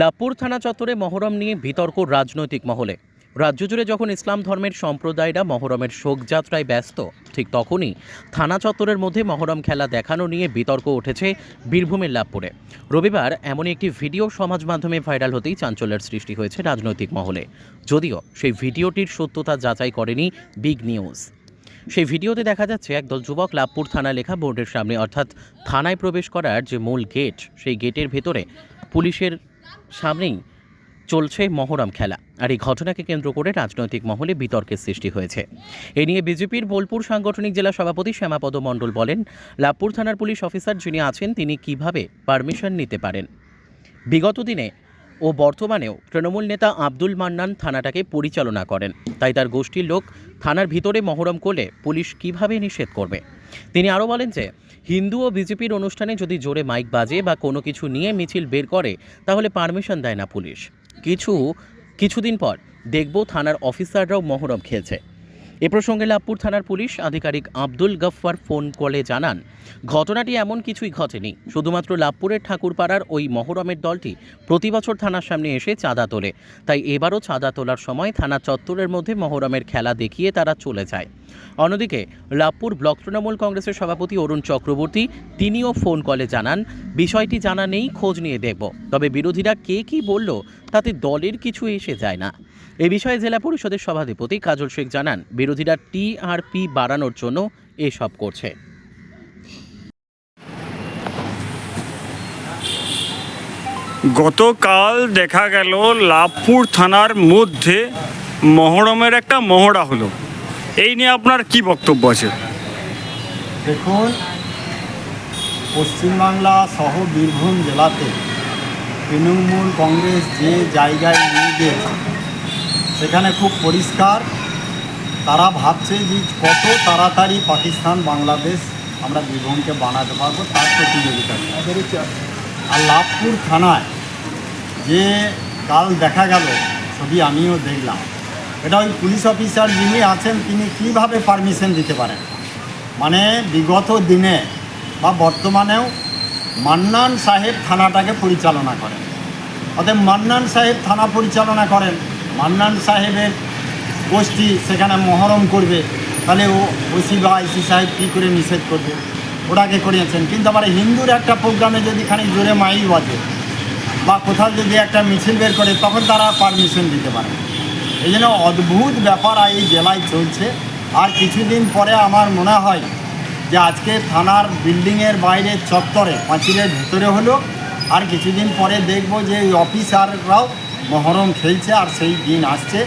লাভপুর থানা চত্বরে মহরম নিয়ে বিতর্ক রাজনৈতিক মহলে। রাজ্য জুড়ে যখন ইসলাম ধর্মের সম্প্রদায়রা মহরমের শোকযাত্রায় ব্যস্ত, ঠিক তখনই থানা চত্বরের মধ্যে মহরম খেলা দেখানো নিয়ে বিতর্ক উঠেছে বীরভূমের লাভপুরে রবিবার এমনই একটি ভিডিও সমাজ মাধ্যমে ভাইরাল হতেই চাঞ্চল্যের সৃষ্টি হয়েছে রাজনৈতিক মহলে। যদিও সেই ভিডিওটির সত্যতা যাচাই করেনি বিগ নিউজ। সেই ভিডিওতে দেখা যাচ্ছে, একদল যুবক লাভপুর থানা লেখা বোর্ডের সামনে, অর্থাৎ থানায় প্রবেশ করার যে মূল গেট, সেই গেটের ভেতরে পুলিশের সামনেই চলছে মহরম খেলা আর এই ঘটনাকে কেন্দ্র করে রাজনৈতিক মহলে বিতর্কের সৃষ্টি হয়েছে। এ নিয়ে বিজেপির বোলপুর সাংগঠনিক জেলা সভাপতি শ্যামাপদ মণ্ডল বলেন লাভপুর থানার পুলিশ অফিসার যিনি আছেন, তিনি কীভাবে পারমিশন নিতে পারেন? বিগত দিনে ও বর্তমানেও তৃণমূল নেতা আব্দুল মান্নান থানাটাকে পরিচালনা করেন। তাই তার গোষ্ঠীর লোক থানার ভিতরে মহরম করলে পুলিশ কীভাবে নিষেধ করবে? তিনি আরও বলেন যে, হিন্দু ও বিজেপির অনুষ্ঠানে যদি জোরে মাইক বাজে বা কোনো কিছু নিয়ে মিছিল বের করে, তাহলে পারমিশন দেয় না পুলিশ। কিছু, কিছুদিন পর দেখব থানার অফিসাররাও মহরম খেলছে। এ প্রসঙ্গে লাভপুর থানার পুলিশ আধিকারিক আব্দুল গফফার ফোন কলে জানান, ঘটনাটি এমন কিছুই ঘটেনি। শুধুমাত্র লাভপুরের ঠাকুরপাড়ার ওই মহরমের দলটি প্রতি বছর থানার সামনে এসে চাঁদা তোলে। তাই এবারও চাঁদা তোলার সময় থানা চত্বরের মধ্যে মহরমের খেলা দেখিয়ে তারা চলে যায়। অন্যদিকে লাভপুর ব্লক তৃণমূল কংগ্রেসের সভাপতি অরুণ চক্রবর্তী তিনিও ফোন কলে জানান, বিষয়টি জানা নেই, খোঁজ নিয়ে দেখব। তবে বিরোধীরা কে কি বলল, তাতে দলের কিছু এসে যায় না। এ বিষয়ে জেলা পরিষদের সভাধিপতি কাজল শেখ জানান বিরোধীরা টিআরপি বাড়ানোর জন্য এসব করছে। গতকাল দেখা গেল লাভপুর থানার মধ্যে মহরমের একটা মহড়া হলো। এই নিয়ে আপনার কি বক্তব্য আছে? দেখুন পশ্চিমবাংলা সহ বীরভূম জেলাতে তৃণমূল কংগ্রেস যে জায়গায় নিয়ে গিয়েছে সেখানে খুব পরিষ্কার তারা ভাবছে যে কত তাড়াতাড়ি পাকিস্তান বাংলাদেশ আমরা বীরভূমকে বানাতে পারব তার প্রতিযোগিতা। আর লাভপুর থানায় যে কাল দেখা গেল ছবি আমিও দেখলাম এটা ওই পুলিশ অফিসার যিনি আছেন তিনি কীভাবে পারমিশন দিতে পারেন? মানে বিগত দিনে বা বর্তমানেও মান্নান সাহেব থানাটাকে পরিচালনা করেন। অতএব মান্নান সাহেব থানা পরিচালনা করেন। মান্নান সাহেবের গোষ্ঠী সেখানে মহরম করবে, তাহলে ও ওসি বা আইসি সাহেব কী করে নিষেধ করবে? ওটাকে করিয়েছেন। কিন্তু আবার হিন্দুর একটা প্রোগ্রামে যদি খানিক জোরে মাইক বাজে বা কোথাও যদি একটা মিছিল বের করে, তখন তারা পারমিশন দিতে পারে এই জন্য অদ্ভুত ব্যাপার এই জেলায় চলছে। আর কিছুদিন পরে আমার মনে হয় যে আজকে থানার বিল্ডিংয়ের বাইরে চত্বরে, পাঁচিলের ভেতরে হলো, আর কিছুদিন পরে দেখব যে এই অফিসাররাও মহরম খেলছে আর সেই দিন আসছে।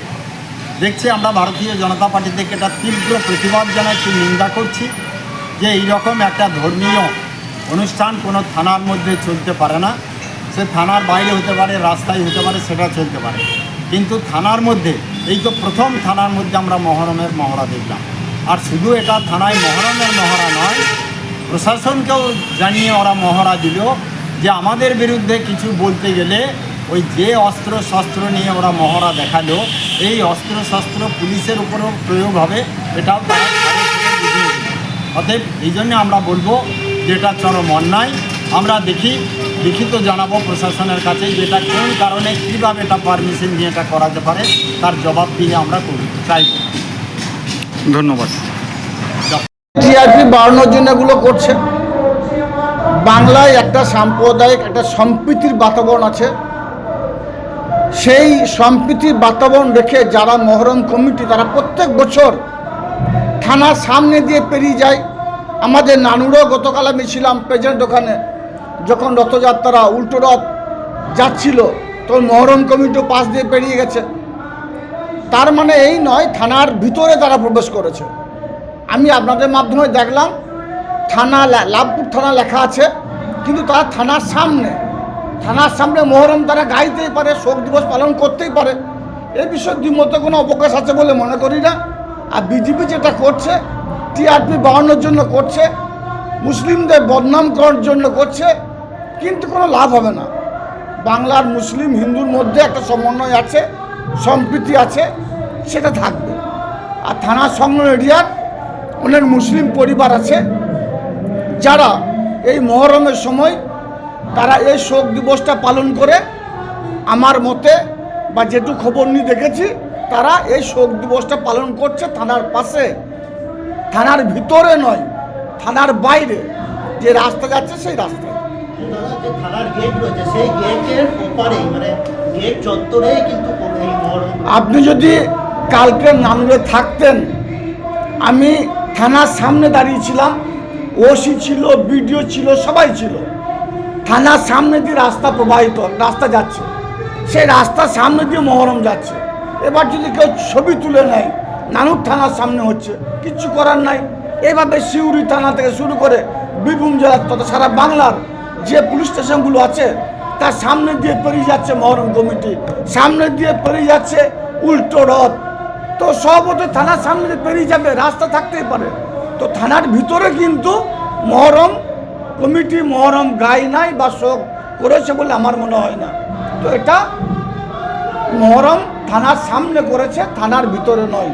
দেখছি আমরা ভারতীয় জনতা পার্টি থেকে এটা তীব্র প্রতিবাদ জানাচ্ছি নিন্দা করছি যে এইরকম একটা ধর্মীয় অনুষ্ঠান কোনো থানার মধ্যে চলতে পারে না। সে থানার বাইরে হতে পারে, রাস্তায় হতে পারে, সেটা চলতে পারে। কিন্তু থানার মধ্যে, এই তো প্রথম থানার মধ্যে আমরা মহরমের মহড়া দেখলাম। আর শুধু এটা থানায় মহরমের মহড়া নয়, প্রশাসনকেও জানিয়ে ওরা মহড়া দিল যে আমাদের বিরুদ্ধে কিছু বলতে গেলে ওই যে অস্ত্র শস্ত্র নিয়ে ওরা মহড়া দেখাল এই অস্ত্র শস্ত্র পুলিশের উপরেও প্রয়োগ হবে এটাও। অতএব এই জন্য আমরা বলব যে এটা চরম অন্যায়। আমরা দেখি লিখিত জানাব প্রশাসনের কাছে যেটা কোন কারণে কীভাবে এটা পারমিশন নিয়ে এটা করাতে পারে তার জবাব দিয়ে আমরা করি চাইব ধন্যবাদ। টিআরপি বাড়ানোর জন্য এগুলো করছে। বাংলায় একটা সাম্প্রদায়িক একটা সম্প্রীতির বাতাবরণ আছে। সেই সম্প্রীতির বাতাবরণ রেখে যারা মহরম কমিটি, তারা প্রত্যেক বছর থানার সামনে দিয়ে পেরিয়ে যায়। আমাদের নানুরও গতকাল আমি ছিলাম প্রেজেন্ট ওখানে। যখন রথযাত্রা উল্টো রথ যাচ্ছিল, তখন মহরম কমিটিও পাশ দিয়ে পেরিয়ে গেছে। তার মানে এই নয়, থানার ভিতরে তারা প্রবেশ করেছে। আমি আপনাদের মাধ্যমে দেখলাম, থানা লাভপুর থানা লেখা আছে, কিন্তু তারা থানার সামনে থানার সামনে মহরম তারা গাইতেই পারে, শোক দিবস পালন করতেই পারে। এ বিষয়ে দ্বিমত কোনো অবকাশ আছে বলে মনে করি না। আর বিজেপি যেটা করছে, টিআরপি বাড়ানোর জন্য করছে, মুসলিমদের বদনাম করার জন্য করছে, কিন্তু কোনো লাভ হবে না। বাংলার মুসলিম হিন্দুর মধ্যে একটা সমন্বয় আছে, সম্প্রীতি আছে, সেটা থাকবে। আর থানা সংলগ্ন এরিয়ার অনেক মুসলিম পরিবার আছে, যারা এই মহরমের সময় তারা এই শোক দিবসটা পালন করে। আমার মতে বা যেটু খবর নিয়ে দেখেছি তারা এই শোক দিবসটা পালন করছে থানার পাশে। থানার ভিতরে নয় থানার বাইরে। যে রাস্তা যাচ্ছে সেই ওপারেই মানে আপনি যদি কালকে নামলে থাকতেন আমি থানার সামনে দাঁড়িয়েছিলাম ওসি ছিল বিডিও ছিল সবাই ছিল। থানার সামনে দিয়ে রাস্তা প্রবাহিত, রাস্তা যাচ্ছে। সেই রাস্তার সামনে দিয়ে মহরম যাচ্ছে। এবার যদি কেউ ছবি তুলে নেয়, নানুর থানার সামনে হচ্ছে, কিচ্ছু করার নাই। এভাবে সিউড়ি থানা থেকে শুরু করে বীরভূম জেলার তথা সারা বাংলার যে পুলিশ স্টেশনগুলো আছে, তার সামনে দিয়ে পেরিয়ে যাচ্ছে মহরম কমিটি। সামনে দিয়ে পেরিয়ে যাচ্ছে উল্টো রথ। তো সভাপতি থানার সামনে পেরিয়ে যাবে, রাস্তা থাকতেই পারে। তো থানার ভিতরে কিন্তু মহরম কমিটি মহরম গাই নাই বা শোক করেছে বলে আমার মনে হয় না। তো এটা মহরম থানার সামনে করেছে, থানার ভিতরে নয়।